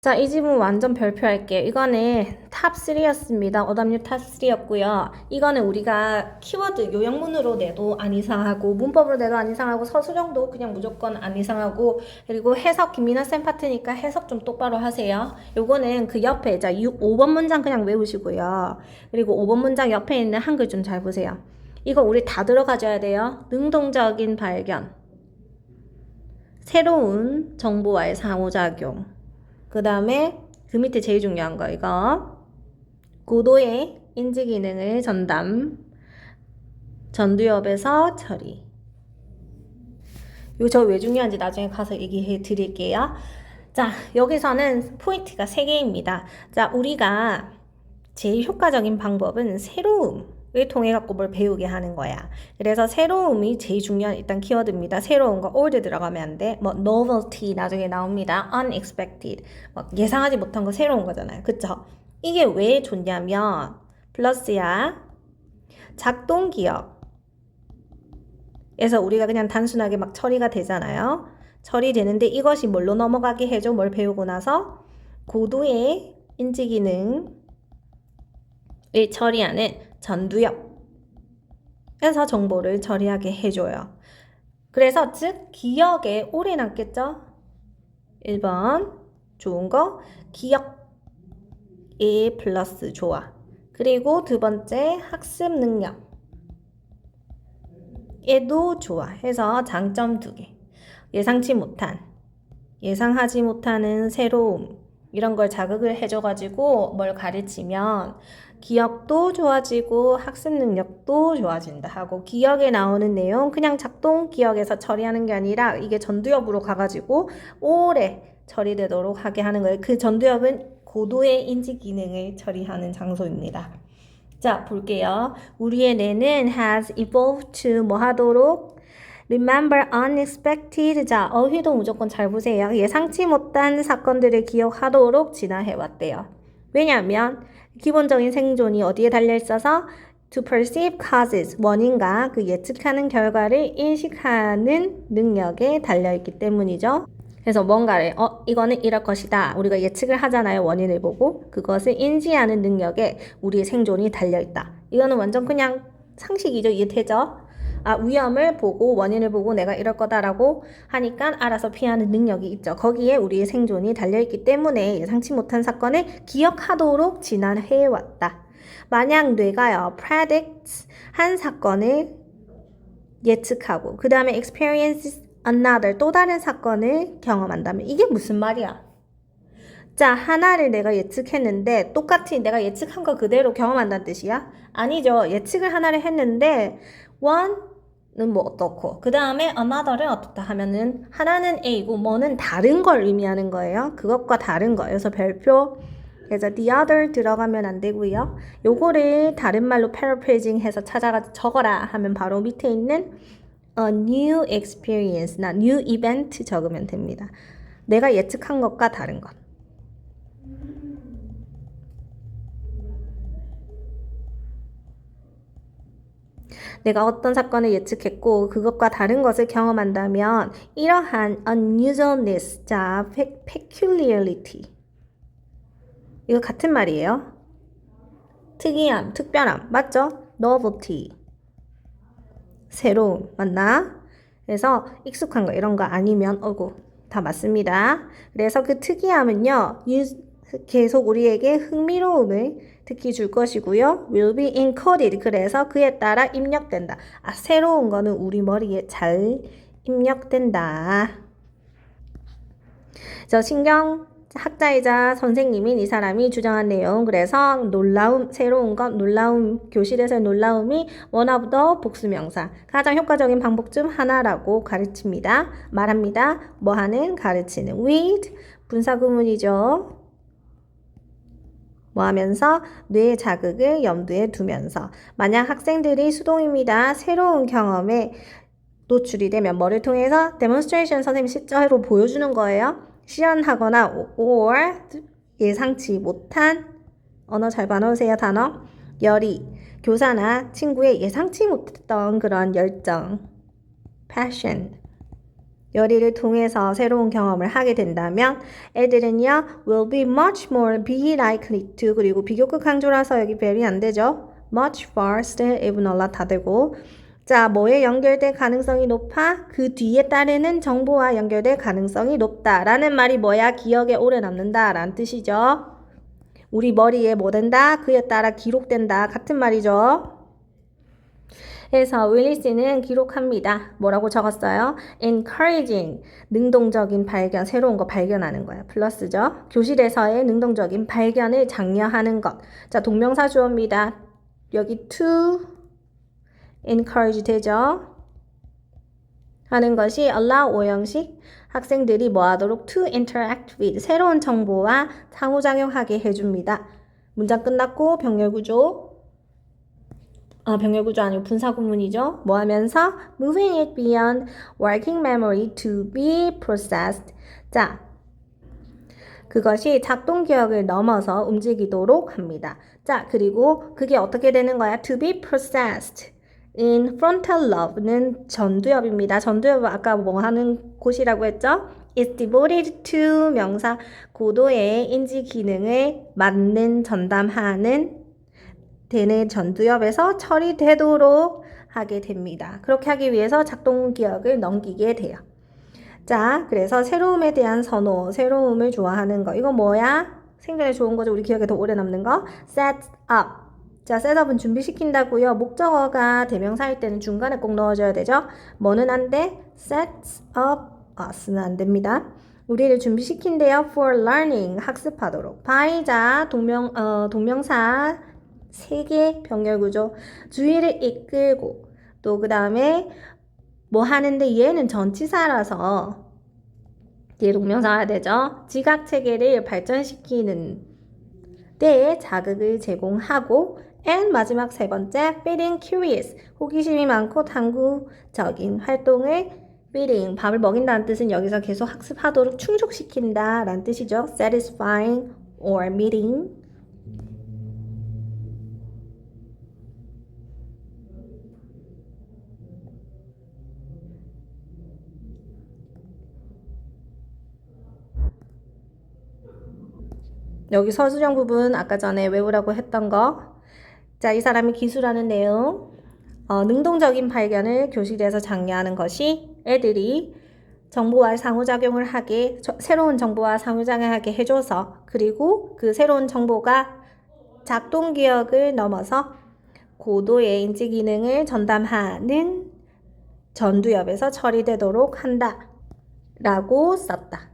자, 이 지문 완전 별표할게요. 이거는 탑 3였습니다. 어담류 탑 3였고요. 이거는 우리가 키워드 요형문으로 내도 안 이상하고 문법으로 내도 안 이상하고 서술형도 그냥 무조건 안 이상하고 그리고 해석 김민아 쌤 파트니까 해석 좀 똑바로 하세요. 요거는 그 옆에 자 6, 5번 문장 그냥 외우시고요. 그리고 5번 문장 옆에 있는 한글 좀 잘 보세요. 이거 우리 다 들어가줘야 돼요. 능동적인 발견. 새로운 정보와의 상호작용. 그 다음에 그 밑에 제일 중요한 거 이거. 고도의 인지 기능을 전담. 전두엽에서 처리. 이거 저왜 중요한지 나중에 가서 얘기해 드릴게요. 자 여기서는 포인트가 3개입니다. 자 우리가 제일 효과적인 방법은 새로움. 을 통해 갖고 뭘 배우게 하는 거야. 그래서 새로움이 제일 중요한 일단 키워드입니다. 새로운 거 old 들어가면 안 돼. 뭐 novelty 나중에 나옵니다. unexpected 뭐 예상하지 못한 거 새로운 거잖아요. 그쵸? 이게 왜 좋냐면 플러스야 작동 기억. 에서 우리가 그냥 단순하게 막 처리가 되잖아요. 처리되는데 이것이 뭘로 넘어가게 해줘? 뭘 배우고 나서 고도의 인지 기능 을 처리하는 전두엽에서 정보를 처리하게 해줘요. 그래서 즉 기억에 오래 남겠죠? 1번 좋은 거 기억에 플러스 좋아. 그리고 두 번째 학습 능력 에도 좋아 해서 장점 두 개. 예상치 못한 예상하지 못하는 새로움 이런 걸 자극을 해줘가지고 뭘 가르치면 기억도 좋아지고 학습 능력도 좋아진다 하고 기억에 나오는 내용 그냥 작동 기억에서 처리하는 게 아니라 이게 전두엽으로 가가지고 오래 처리되도록 하게 하는 거예요. 그 전두엽은 고도의 인지 기능을 처리하는 장소입니다. 자, 볼게요. 우리의 뇌는 has evolved to 뭐 하도록 remember unexpected 자, 어휘도 무조건 잘 보세요. 예상치 못한 사건들을 기억하도록 진화해 왔대요. 왜냐하면 기본적인 생존이 어디에 달려 있어서 to perceive causes 원인과 그 예측하는 결과를 인식하는 능력에 달려 있기 때문이죠. 그래서 뭔가를 어 이거는 이럴 것이다 우리가 예측을 하잖아요 원인을 보고 그것을 인지하는 능력에 우리의 생존이 달려 있다. 이거는 완전 그냥 상식이죠 이해되죠? 아, 위험을 보고 원인을 보고 내가 이럴 거다라고 하니까 알아서 피하는 능력이 있죠. 거기에 우리의 생존이 달려있기 때문에 예상치 못한 사건을 기억하도록 진화해 왔다. 만약 뇌가요, predict 한 사건을 예측하고 그 다음에 experience another 또 다른 사건을 경험한다면 이게 무슨 말이야? 자, 하나를 내가 예측했는데 똑같이 내가 예측한 거 그대로 경험한다는 뜻이야? 아니죠. 예측을 하나를 했는데 one 는뭐 어떻고 그 다음에 another는 어떻다 하면은 하나는 A고 뭐는 다른 걸 의미하는 거예요. 그것과 다른 거. 그래서 별표 그래서 the other 들어가면 안 되고요. 요거를 다른 말로 paraphrasing 해서 찾아가 적어라 하면 바로 밑에 있는 a new experience나 new event 적으면 됩니다. 내가 예측한 것과 다른 것. 내가 어떤 사건을 예측했고 그것과 다른 것을 경험한다면 이러한 unusualness, 자, peculiarity 이거 같은 말이에요. 특이함, 특별함, 맞죠? novelty 새로움, 맞나? 그래서 익숙한 거 이런 거 아니면 어구 다 맞습니다. 그래서 그 특이함은요 계속 우리에게 흥미로움을 특히 줄 것이고요. will be encoded. 그래서 그에 따라 입력된다. 아, 새로운 거는 우리 머리에 잘 입력된다. 저 신경 학자이자 선생님인 이 사람이 주장한 내용. 그래서 놀라움, 새로운 것, 놀라움, 교실에서의 놀라움이 원어부터 복수명사. 가장 효과적인 방법 중 하나라고 가르칩니다. 말합니다. 뭐 하는? 가르치는. with, 분사구문이죠. 뭐 하면서 뇌 자극을 염두에 두면서. 만약 학생들이 수동입니다. 새로운 경험에 노출이 되면 뭐를 통해서? 데몬스트레이션 선생님이 실제로 보여주는 거예요. 시연하거나 or 예상치 못한 언어 잘 봐놓으세요 단어. 열이. 교사나 친구의 예상치 못했던 그런 열정. Passion 요리를 통해서 새로운 경험을 하게 된다면 애들은요 will be much more be likely to 그리고 비교급 강조라서 여기 very 안 되죠. much faster even a lot 다 되고 자 뭐에 연결될 가능성이 높아? 그 뒤에 따르는 정보와 연결될 가능성이 높다라는 말이 뭐야? 기억에 오래 남는다라는 뜻이죠. 우리 머리에 뭐 된다? 그에 따라 기록된다 같은 말이죠. 그래서 윌리스는 기록합니다. 뭐라고 적었어요? encouraging 능동적인 발견, 새로운 거 발견하는 거야. 플러스죠. 교실에서의 능동적인 발견을 장려하는 것. 자, 동명사 주어입니다. 여기 to encourage 되죠? 하는 것이 allow 오형식 학생들이 뭐 하도록 to interact with 새로운 정보와 상호작용하게 해줍니다. 문장 끝났고 병렬 구조 아, 병렬 구조 아니고 분사 구문이죠. 뭐 하면서 moving it beyond working memory to be processed. 자, 그것이 작동 기억을 넘어서 움직이도록 합니다. 자, 그리고 그게 어떻게 되는 거야? to be processed. in frontal lobe는 전두엽입니다. 전두엽 아까 뭐 하는 곳이라고 했죠? is devoted to 명사 고도의 인지 기능을 맞는 전담하는 대뇌 전두엽에서 처리되도록 하게 됩니다. 그렇게 하기 위해서 작동 기억을 넘기게 돼요. 자, 그래서 새로움에 대한 선호, 새로움을 좋아하는 거. 이거 뭐야? 생존에 좋은 거죠. 우리 기억에 더 오래 남는 거. set up. 자, 셋업은 준비시킨다고요. 목적어가 대명사일 때는 중간에 꼭 넣어줘야 되죠. 뭐는 안 돼? sets up us는 안 됩니다. 우리를 준비시킨대요. for learning 학습하도록. by자 동명 어, 동명사 세개 병렬 구조. 주의를 이끌고 또 그 다음에 뭐 하는데 얘는 전치사라서 뒤에 동명사가 되죠. 지각 체계를 발전시키는 때 자극을 제공하고 and 마지막 세 번째 feeding curious 호기심이 많고 탐구적인 활동을 feeding 밥을 먹인다는 뜻은 여기서 계속 학습하도록 충족시킨다 라는 뜻이죠. satisfying or meeting 여기 서술형 부분 아까 전에 외우라고 했던 거. 자, 이 사람이 기술하는 내용. 어, 능동적인 발견을 교실에서 장려하는 것이 애들이 정보와 상호작용을 하게, 저, 새로운 정보와 상호작용을 하게 해줘서, 그리고 그 새로운 정보가 작동 기억을 넘어서 고도의 인지 기능을 전담하는 전두엽에서 처리되도록 한다. 라고 썼다.